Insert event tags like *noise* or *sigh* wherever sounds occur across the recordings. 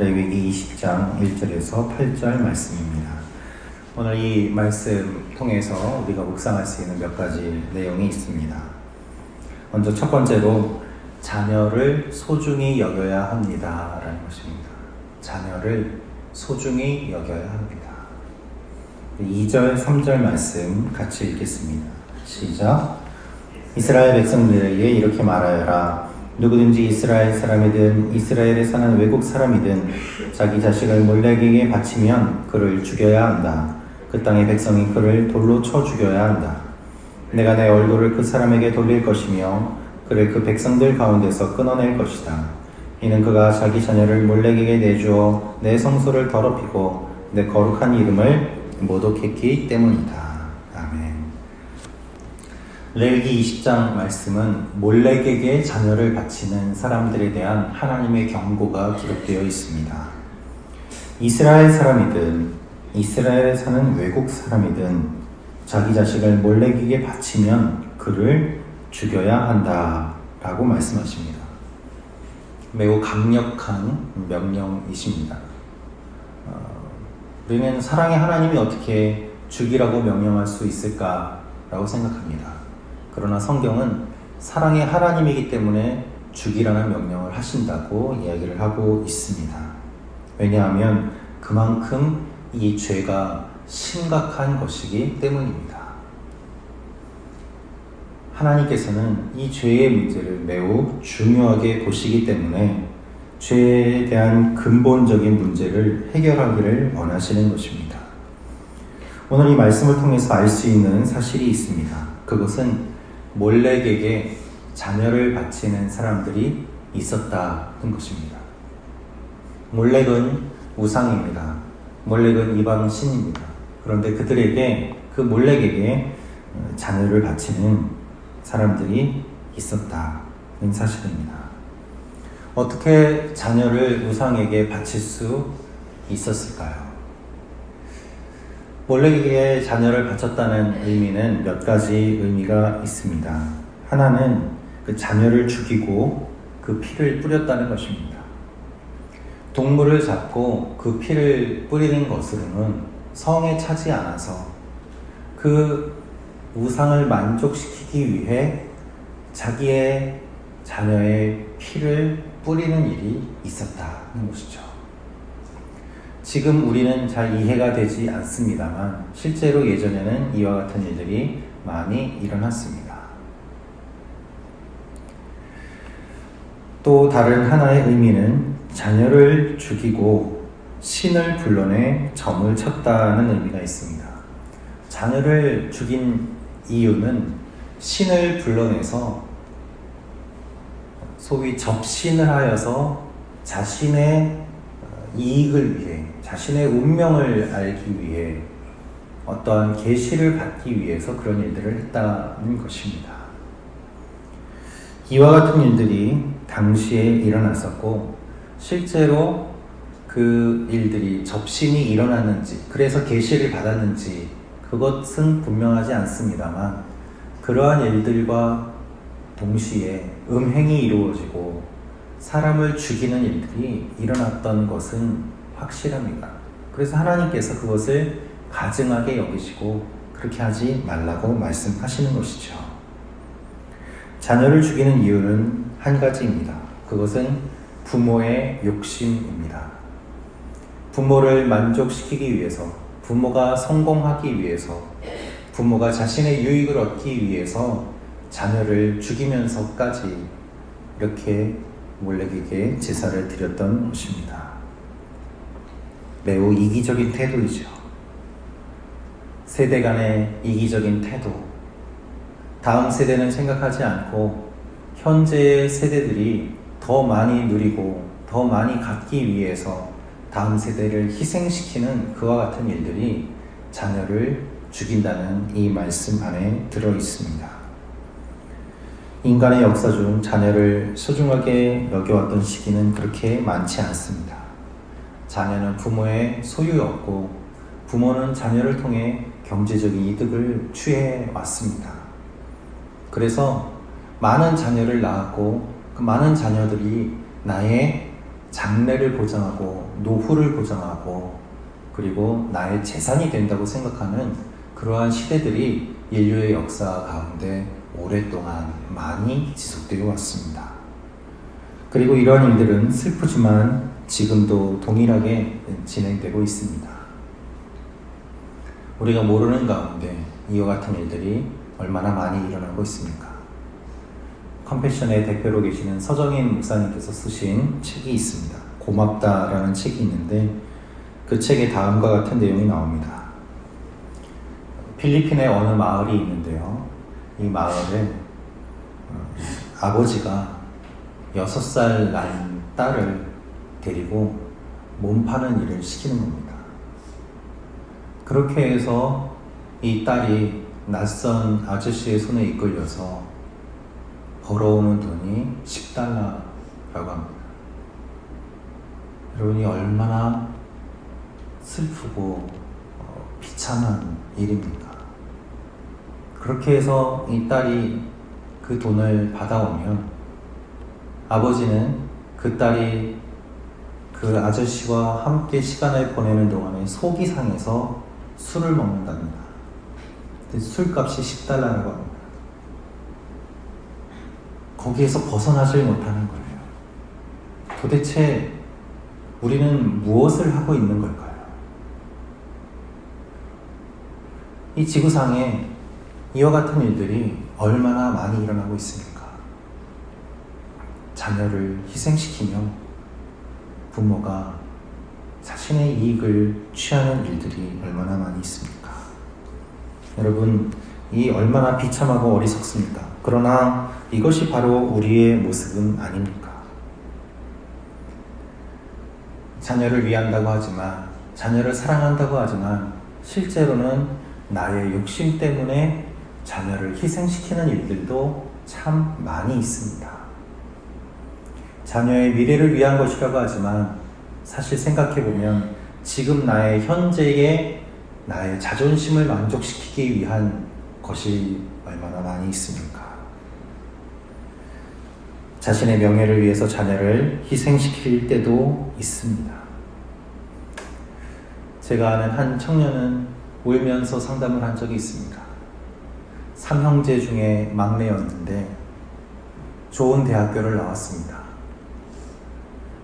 레위기 20장 1절에서 8절 말씀입니다. 오늘 이 말씀 통해서 우리가 묵상할 수 있는 몇 가지 내용이 있습니다. 먼저 첫 번째로 자녀를 소중히 여겨야 합니다. 라는 것입니다. 자녀를 소중히 여겨야 합니다. 2절, 3절 말씀 같이 읽겠습니다. 시작. 이스라엘 백성들에게 이렇게 말하여라. 누구든지 이스라엘 사람이든 이스라엘에 사는 외국 사람이든 자기 자식을 몰렉에게 바치면 그를 죽여야 한다. 그 땅의 백성이 그를 돌로 쳐 죽여야 한다. 내가 내 얼굴을 그 사람에게 돌릴 것이며 그를 그 백성들 가운데서 끊어낼 것이다. 이는 그가 자기 자녀를 몰렉에게 내주어 내 성소를 더럽히고 내 거룩한 이름을 모독했기 때문이다. 레위기 20장 말씀은 몰렉에게 자녀를 바치는 사람들에 대한 하나님의 경고가 기록되어 있습니다. 이스라엘 사람이든 이스라엘에 사는 외국 사람이든 자기 자식을 몰렉에게 바치면 그를 죽여야 한다라고 말씀하십니다. 매우 강력한 명령이십니다. 어, 우리는 사랑의 하나님이 어떻게 죽이라고 명령할 수 있을까라고 생각합니다. 그러나 성경은 사랑의 하나님이기 때문에 죽이라는 명령을 하신다고 이야기를 하고 있습니다. 왜냐하면 그만큼 이 죄가 심각한 것이기 때문입니다. 하나님께서는 이 죄의 문제를 매우 중요하게 보시기 때문에 죄에 대한 근본적인 문제를 해결하기를 원하시는 것입니다. 오늘 이 말씀을 통해서 알 수 있는 사실이 있습니다. 그것은 몰렉에게 자녀를 바치는 사람들이 있었다는 것입니다. 몰렉은 우상입니다. 몰렉은 이방 신입니다. 그런데 그들에게 그 몰렉에게 자녀를 바치는 사람들이 있었다는 사실입니다. 어떻게 자녀를 우상에게 바칠 수 있었을까요? 몰렉에게 자녀를 바쳤다는 의미는 몇 가지 의미가 있습니다. 하나는 그 자녀를 죽이고 그 피를 뿌렸다는 것입니다. 동물을 잡고 그 피를 뿌리는 것으로는 성에 차지 않아서 그 우상을 만족시키기 위해 자기의 자녀의 피를 뿌리는 일이 있었다는 것이죠. 지금 우리는 잘 이해가 되지 않습니다만 실제로 예전에는 이와 같은 일들이 많이 일어났습니다. 또 다른 하나의 의미는 자녀를 죽이고 신을 불러내 점을 쳤다는 의미가 있습니다. 자녀를 죽인 이유는 신을 불러내서 소위 접신을 하여서 자신의 이익을 위해 자신의 운명을 알기 위해 어떠한 계시를 받기 위해서 그런 일들을 했다는 것입니다. 이와 같은 일들이 당시에 일어났었고 실제로 그 일들이 접신이 일어났는지 그래서 계시를 받았는지 그것은 분명하지 않습니다만 그러한 일들과 동시에 음행이 이루어지고 사람을 죽이는 일들이 일어났던 것은 확실합니다. 그래서 하나님께서 그것을 가증하게 여기시고 그렇게 하지 말라고 말씀하시는 것이죠. 자녀를 죽이는 이유는 한 가지입니다. 그것은 부모의 욕심입니다. 부모를 만족시키기 위해서, 부모가 성공하기 위해서, 부모가 자신의 유익을 얻기 위해서 자녀를 죽이면서까지 이렇게 몰렉에게 제사를 드렸던 것입니다. 매우 이기적인 태도이죠. 세대 간의 이기적인 태도. 다음 세대는 생각하지 않고 현재의 세대들이 더 많이 누리고 더 많이 갖기 위해서 다음 세대를 희생시키는 그와 같은 일들이 자녀를 죽인다는 이 말씀 안에 들어 있습니다. 인간의 역사 중 자녀를 소중하게 여겨왔던 시기는 그렇게 많지 않습니다. 자녀는 부모의 소유였고 부모는 자녀를 통해 경제적인 이득을 취해 왔습니다. 그래서 많은 자녀를 낳았고 그 많은 자녀들이 나의 장래를 보장하고 노후를 보장하고 그리고 나의 재산이 된다고 생각하는 그러한 시대들이 인류의 역사 가운데 오랫동안 많이 지속되어 왔습니다. 그리고 이러한 일들은 슬프지만 지금도 동일하게 진행되고 있습니다. 우리가 모르는 가운데 이와 같은 일들이 얼마나 많이 일어나고 있습니까? 컴패션의 대표로 계시는 서정인 목사님께서 쓰신 책이 있습니다. 고맙다라는 책이 있는데 그 책에 다음과 같은 내용이 나옵니다. 필리핀의 어느 마을이 있는데요. 이 마을에 어, 아버지가 6살 난 딸을 데리고 몸 파는 일을 시키는 겁니다. 그렇게 해서 이 딸이 낯선 아저씨의 손에 이끌려서 벌어오는 돈이 10달러라고 합니다. 여러분이 얼마나 슬프고 어, 비참한 일입니까? 그렇게 해서 이 딸이 그 돈을 받아오면 아버지는 그 딸이 그 아저씨와 함께 시간을 보내는 동안에 속이 상해서 술을 먹는답니다. 술값이 10달러라고 합니다. 거기에서 벗어나질 못하는 거예요. 도대체 우리는 무엇을 하고 있는 걸까요? 이 지구상에 이와 같은 일들이 얼마나 많이 일어나고 있습니까? 자녀를 희생시키며 부모가 자신의 이익을 취하는 일들이 얼마나 많이 있습니까? 여러분, 이 얼마나 비참하고 어리석습니까? 그러나 이것이 바로 우리의 모습은 아닙니까? 자녀를 위한다고 하지만, 자녀를 사랑한다고 하지만, 실제로는 나의 욕심 때문에 자녀를 희생시키는 일들도 참 많이 있습니다. 자녀의 미래를 위한 것이라고 하지만, 사실 생각해보면 지금 나의 현재의 나의 자존심을 만족시키기 위한 것이 얼마나 많이 있습니까? 자신의 명예를 위해서 자녀를 희생시킬 때도 있습니다. 제가 아는 한 청년은 울면서 상담을 한 적이 있습니다. 삼형제 중에 막내였는데 좋은 대학교를 나왔습니다.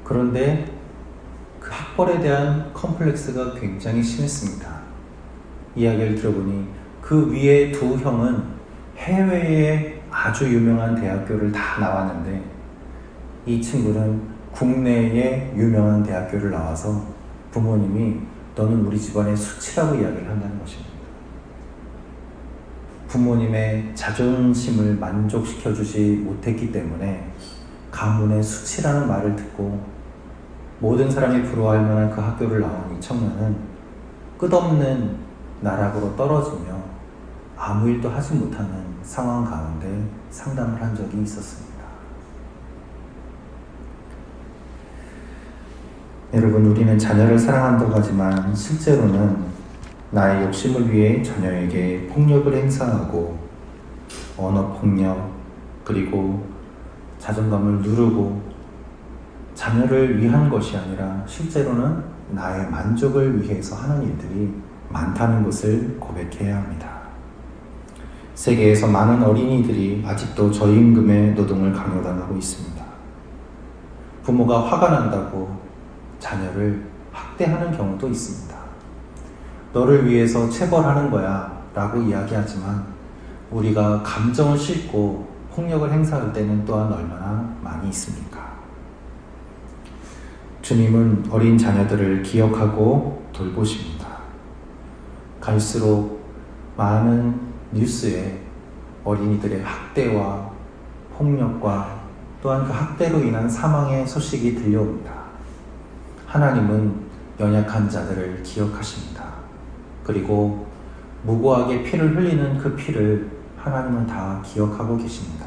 그런데 그 학벌에 대한 컴플렉스가 굉장히 심했습니다. 이야기를 들어보니 그 위에 두 형은 해외에 아주 유명한 대학교를 다 나왔는데 이 친구는 국내에 유명한 대학교를 나와서 부모님이 너는 우리 집안의 수치라고 이야기를 한다는 것입니다. 부모님의 자존심을 만족시켜 주지 못했기 때문에 가문의 수치라는 말을 듣고 모든 사람이 부러워할 만한 그 학교를 나온 이 청년은 끝없는 나락으로 떨어지며 아무 일도 하지 못하는 상황 가운데 상담을 한 적이 있었습니다. 여러분, 우리는 자녀를 사랑한다고 하지만 실제로는 나의 욕심을 위해 자녀에게 폭력을 행사하고 언어 폭력, 그리고 자존감을 누르고 자녀를 위한 것이 아니라 실제로는 나의 만족을 위해서 하는 일들이 많다는 것을 고백해야 합니다. 세계에서 많은 어린이들이 아직도 저임금의 노동을 강요당하고 있습니다. 부모가 화가 난다고 자녀를 학대하는 경우도 있습니다. 너를 위해서 체벌하는 거야 라고 이야기하지만 우리가 감정을 싣고 폭력을 행사할 때는 또한 얼마나 많이 있습니까? 주님은 어린 자녀들을 기억하고 돌보십니다. 갈수록 많은 뉴스에 어린이들의 학대와 폭력과 또한 그 학대로 인한 사망의 소식이 들려옵니다. 하나님은 연약한 자들을 기억하십니다. 그리고 무고하게 피를 흘리는 그 피를 하나님은 다 기억하고 계십니다.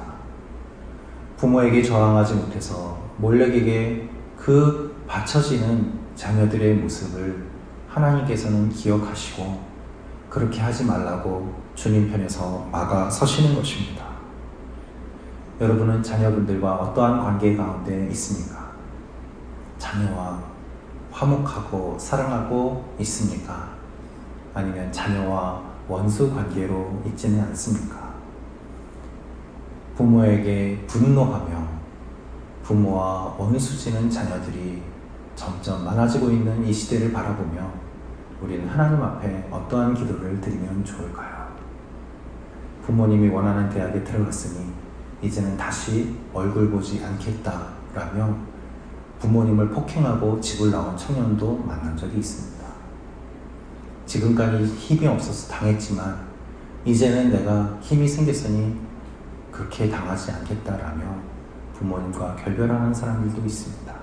부모에게 저항하지 못해서 몰렉에게 그 바쳐지는 자녀들의 모습을 하나님께서는 기억하시고 그렇게 하지 말라고 주님 편에서 막아 서시는 것입니다. 여러분은 자녀분들과 어떠한 관계 가운데 있습니까? 자녀와 화목하고 사랑하고 있습니까? 아니면 자녀와 원수 관계로 있지는 않습니까? 부모에게 분노하며 부모와 원수지는 자녀들이 점점 많아지고 있는 이 시대를 바라보며 우리는 하나님 앞에 어떠한 기도를 드리면 좋을까요? 부모님이 원하는 대학에 들어갔으니 이제는 다시 얼굴 보지 않겠다라며 부모님을 폭행하고 집을 나온 청년도 만난 적이 있습니다. 지금까지 힘이 없어서 당했지만 이제는 내가 힘이 생겼으니 그렇게 당하지 않겠다라며 부모님과 결별하는 사람들도 있습니다.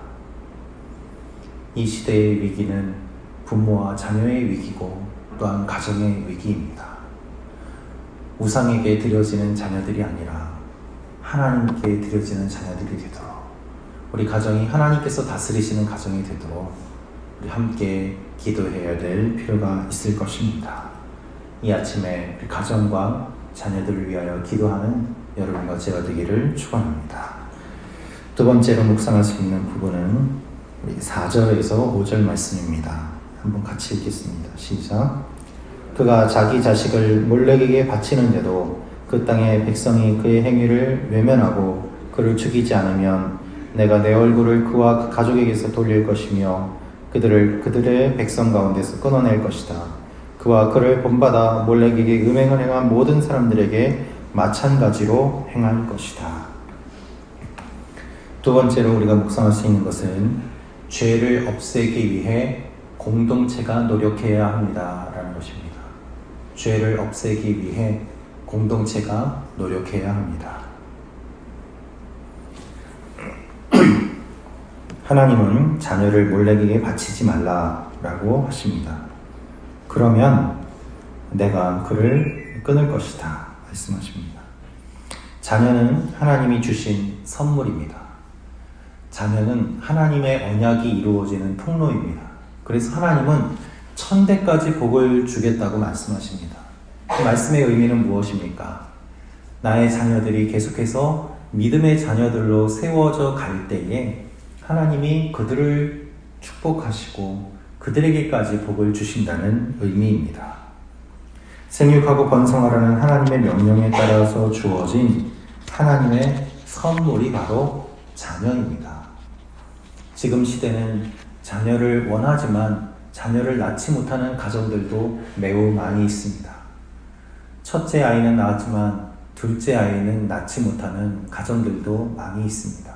이 시대의 위기는 부모와 자녀의 위기고 또한 가정의 위기입니다. 우상에게 드려지는 자녀들이 아니라 하나님께 드려지는 자녀들이 되도록 우리 가정이 하나님께서 다스리시는 가정이 되도록 우리 함께 기도해야 될 필요가 있을 것입니다. 이 아침에 우리 가정과 자녀들을 위하여 기도하는 여러분과 제가 되기를 축원합니다. 두 번째로 묵상할 수 있는 부분은 우리 4절에서 5절 말씀입니다. 한번 같이 읽겠습니다. 시작. 그가 자기 자식을 몰렉에게 바치는데도 그 땅의 백성이 그의 행위를 외면하고 그를 죽이지 않으면 내가 내 얼굴을 그와 그 가족에게서 돌릴 것이며 그들을 그들의 백성 가운데서 끊어낼 것이다. 그와 그를 본받아 몰렉에게 음행을 행한 모든 사람들에게 마찬가지로 행할 것이다. 두 번째로 우리가 묵상할 수 있는 것은 죄를 없애기 위해 공동체가 노력해야 합니다 라는 것입니다. 죄를 없애기 위해 공동체가 노력해야 합니다. *clears throat* 하나님은 자녀를 몰래에게 바치지 말라라고 하십니다. 그러면 내가 그를 끊을 것이다 말씀하십니다. 자녀는 하나님이 주신 선물입니다. 자녀는 하나님의 언약이 이루어지는 통로입니다. 그래서 하나님은 천대까지 복을 주겠다고 말씀하십니다. 그 말씀의 의미는 무엇입니까? 나의 자녀들이 계속해서 믿음의 자녀들로 세워져 갈 때에 하나님이 그들을 축복하시고 그들에게까지 복을 주신다는 의미입니다. 생육하고 번성하라는 하나님의 명령에 따라서 주어진 하나님의 선물이 바로 자녀입니다. 지금 시대는 자녀를 원하지만 자녀를 낳지 못하는 가정들도 매우 많이 있습니다. 첫째 아이는 낳았지만 둘째 아이는 낳지 못하는 가정들도 많이 있습니다.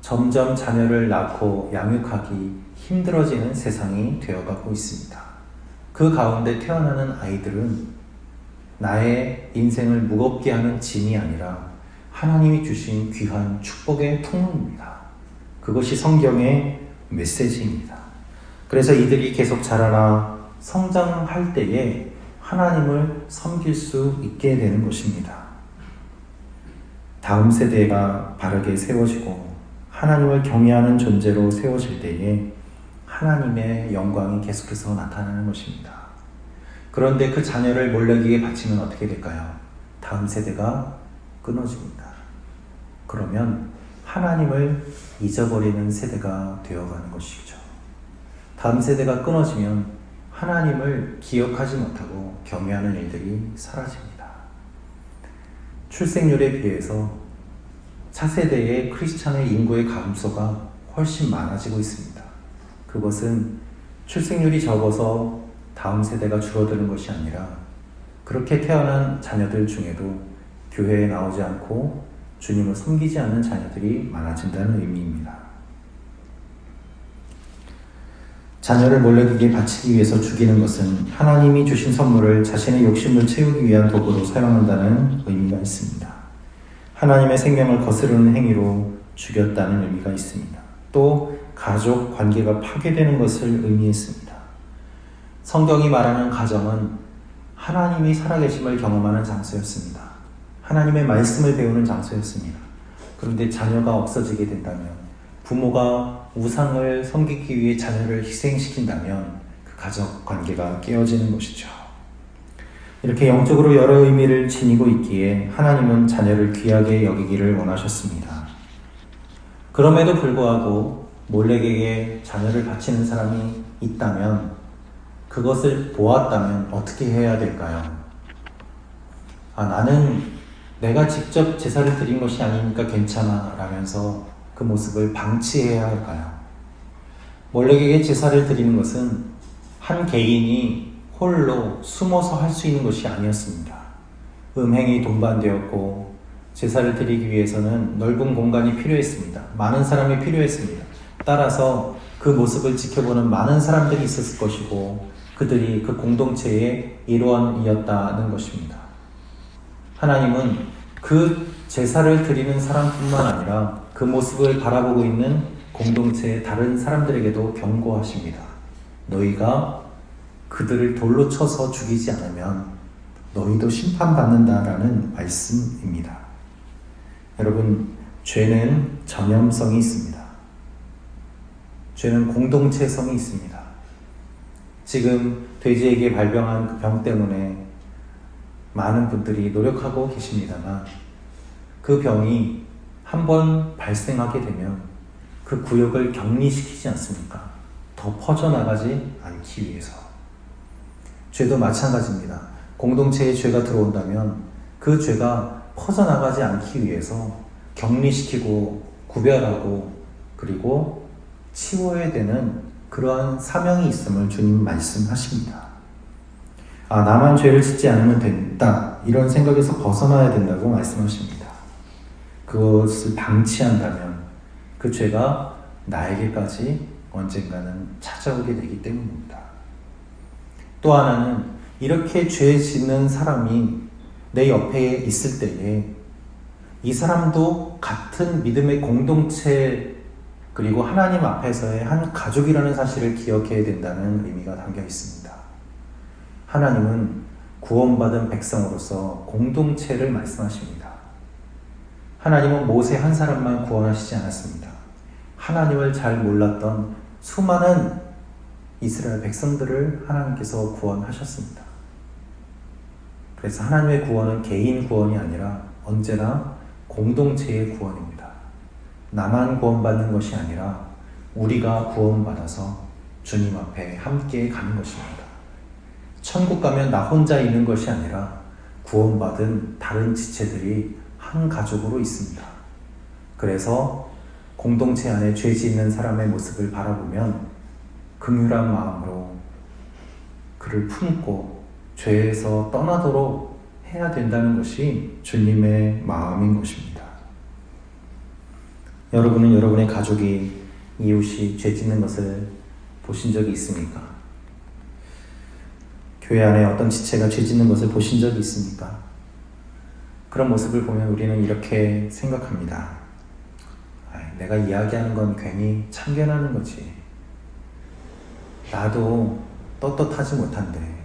점점 자녀를 낳고 양육하기 힘들어지는 세상이 되어가고 있습니다. 그 가운데 태어나는 아이들은 나의 인생을 무겁게 하는 짐이 아니라 하나님이 주신 귀한 축복의 통로입니다. 그것이 성경의 메시지입니다. 그래서 이들이 계속 자라나 성장할 때에 하나님을 섬길 수 있게 되는 것입니다. 다음 세대가 바르게 세워지고 하나님을 경외하는 존재로 세워질 때에 하나님의 영광이 계속해서 나타나는 것입니다. 그런데 그 자녀를 몰래에게 바치면 어떻게 될까요? 다음 세대가 끊어집니다. 그러면 하나님을 잊어버리는 세대가 되어가는 것이죠. 다음 세대가 끊어지면 하나님을 기억하지 못하고 경외하는 일들이 사라집니다. 출생률에 비해서 차세대의 크리스찬의 인구의 감소가 훨씬 많아지고 있습니다. 그것은 출생률이 적어서 다음 세대가 줄어드는 것이 아니라 그렇게 태어난 자녀들 중에도 교회에 나오지 않고 주님을 섬기지 않는 자녀들이 많아진다는 의미입니다. 자녀를 몰래에게 바치기 위해서 죽이는 것은 하나님이 주신 선물을 자신의 욕심을 채우기 위한 도구로 사용한다는 의미가 있습니다. 하나님의 생명을 거스르는 행위로 죽였다는 의미가 있습니다. 또 가족 관계가 파괴되는 것을 의미했습니다. 성경이 말하는 가정은 하나님이 살아계심을 경험하는 장소였습니다. 하나님의 말씀을 배우는 장소였습니다. 그런데 자녀가 없어지게 된다면 부모가 우상을 섬기기 위해 자녀를 희생시킨다면 그 가족 관계가 깨어지는 것이죠. 이렇게 영적으로 여러 의미를 지니고 있기에 하나님은 자녀를 귀하게 여기기를 원하셨습니다. 그럼에도 불구하고 몰렉에게 자녀를 바치는 사람이 있다면 그것을 보았다면 어떻게 해야 될까요? 아, 나는 내가 직접 제사를 드린 것이 아니니까 괜찮아 라면서 그 모습을 방치해야 할까요? 몰렉에게 제사를 드리는 것은 한 개인이 홀로 숨어서 할 수 있는 것이 아니었습니다. 음행이 동반되었고 제사를 드리기 위해서는 넓은 공간이 필요했습니다. 많은 사람이 필요했습니다. 따라서 그 모습을 지켜보는 많은 사람들이 있었을 것이고 그들이 그 공동체의 일원이었다는 것입니다. 하나님은 그 제사를 드리는 사람뿐만 아니라 그 모습을 바라보고 있는 공동체의 다른 사람들에게도 경고하십니다. 너희가 그들을 돌로 쳐서 죽이지 않으면 너희도 심판받는다라는 말씀입니다. 여러분, 죄는 전염성이 있습니다. 죄는 공동체성이 있습니다. 지금 돼지에게 발병한 그 병 때문에 많은 분들이 노력하고 계십니다만 그 병이 한 번 발생하게 되면 그 구역을 격리시키지 않습니까? 더 퍼져나가지 않기 위해서. 죄도 마찬가지입니다. 공동체에 죄가 들어온다면 그 죄가 퍼져나가지 않기 위해서 격리시키고 구별하고 그리고 치워야 되는 그러한 사명이 있음을 주님 말씀하십니다. 아, 나만 죄를 짓지 않으면 된다. 이런 생각에서 벗어나야 된다고 말씀하십니다. 그것을 방치한다면 그 죄가 나에게까지 언젠가는 찾아오게 되기 때문입니다. 또 하나는 이렇게 죄 짓는 사람이 내 옆에 있을 때에 이 사람도 같은 믿음의 공동체 그리고 하나님 앞에서의 한 가족이라는 사실을 기억해야 된다는 의미가 담겨 있습니다. 하나님은 구원받은 백성으로서 공동체를 말씀하십니다. 하나님은 모세 한 사람만 구원하시지 않았습니다. 하나님을 잘 몰랐던 수많은 이스라엘 백성들을 하나님께서 구원하셨습니다. 그래서 하나님의 구원은 개인 구원이 아니라 언제나 공동체의 구원입니다. 나만 구원받는 것이 아니라 우리가 구원받아서 주님 앞에 함께 가는 것입니다. 천국 가면 나 혼자 있는 것이 아니라 구원받은 다른 지체들이 한 가족으로 있습니다. 그래서 공동체 안에 죄 짓는 사람의 모습을 바라보면 긍휼한 마음으로 그를 품고 죄에서 떠나도록 해야 된다는 것이 주님의 마음인 것입니다. 여러분은 여러분의 가족이 이웃이 죄 짓는 것을 보신 적이 있습니까? 교회 안에 어떤 지체가 죄 짓는 것을 보신 적이 있습니까? 그런 모습을 보면 우리는 이렇게 생각합니다. 내가 이야기하는 건 괜히 참견하는 거지. 나도 떳떳하지 못한데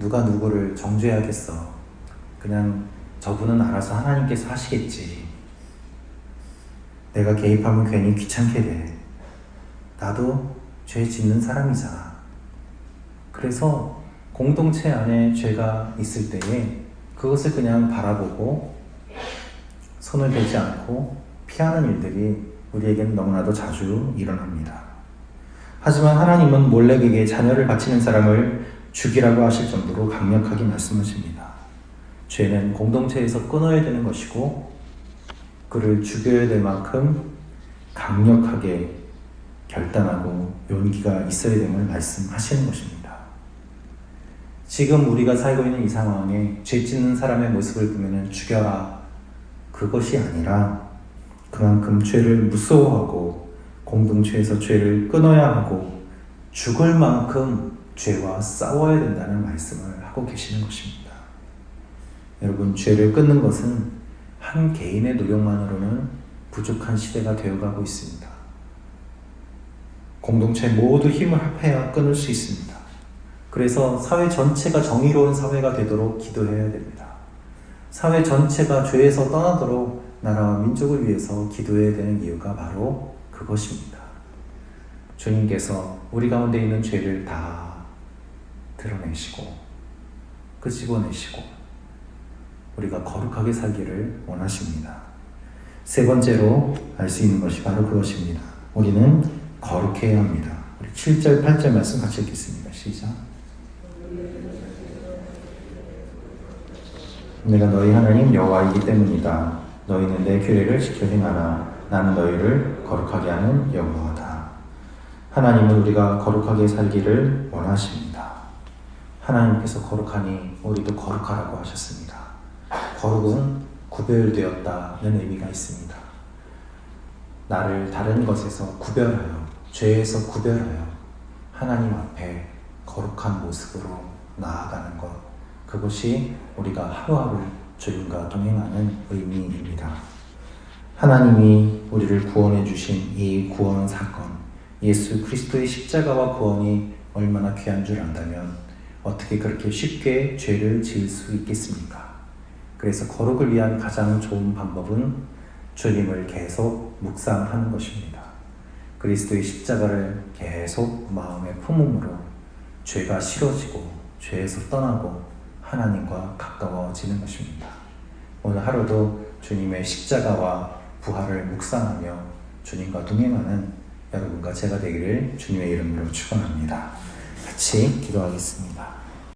누가 누구를 정죄하겠어. 그냥 저분은 알아서 하나님께서 하시겠지. 내가 개입하면 괜히 귀찮게 돼. 나도 죄 짓는 사람이잖아. 그래서 공동체 안에 죄가 있을 때에 그것을 그냥 바라보고 손을 대지 않고 피하는 일들이 우리에게는 너무나도 자주 일어납니다. 하지만 하나님은 몰렉에게 자녀를 바치는 사람을 죽이라고 하실 정도로 강력하게 말씀하십니다. 죄는 공동체에서 끊어야 되는 것이고 그를 죽여야 될 만큼 강력하게 결단하고 용기가 있어야 됨을 말씀하시는 것입니다. 지금 우리가 살고 있는 이 상황에 죄 짓는 사람의 모습을 보면 죽여라. 그것이 아니라 그만큼 죄를 무서워하고 공동체에서 죄를 끊어야 하고 죽을 만큼 죄와 싸워야 된다는 말씀을 하고 계시는 것입니다. 여러분, 죄를 끊는 것은 한 개인의 노력만으로는 부족한 시대가 되어가고 있습니다. 공동체 모두 힘을 합해야 끊을 수 있습니다. 그래서 사회 전체가 정의로운 사회가 되도록 기도해야 됩니다. 사회 전체가 죄에서 떠나도록 나라와 민족을 위해서 기도해야 되는 이유가 바로 그것입니다. 주님께서 우리 가운데 있는 죄를 다 드러내시고 끄집어내시고 우리가 거룩하게 살기를 원하십니다. 세 번째로 알 수 있는 것이 바로 그것입니다. 우리는 거룩해야 합니다. 우리 7절, 8절 말씀 같이 읽겠습니다. 시작. 내가 너희 하나님 여호와이기 때문이다. 너희는 내 규례를 지켜 행하라. 나는 너희를 거룩하게 하는 여호와다. 하나님은 우리가 거룩하게 살기를 원하십니다. 하나님께서 거룩하니 우리도 거룩하라고 하셨습니다. 거룩은 구별되었다는 의미가 있습니다. 나를 다른 것에서 구별하여, 죄에서 구별하여 하나님 앞에 거룩한 모습으로 나아가는 것. 그것이 우리가 하루하루 주님과 동행하는 의미입니다. 하나님이 우리를 구원해 주신 이 구원 사건, 예수 그리스도의 십자가와 구원이 얼마나 귀한 줄 안다면 어떻게 그렇게 쉽게 죄를 지을 수 있겠습니까? 그래서 거룩을 위한 가장 좋은 방법은 주님을 계속 묵상하는 것입니다. 그리스도의 십자가를 계속 마음에 품음으로 죄가 싫어지고 죄에서 떠나고 하나님과 가까워지는 것입니다. 오늘 하루도 주님의 십자가와 부활을 묵상하며 주님과 동행하는 여러분과 제가 되기를 주님의 이름으로 축원합니다. 같이 기도하겠습니다.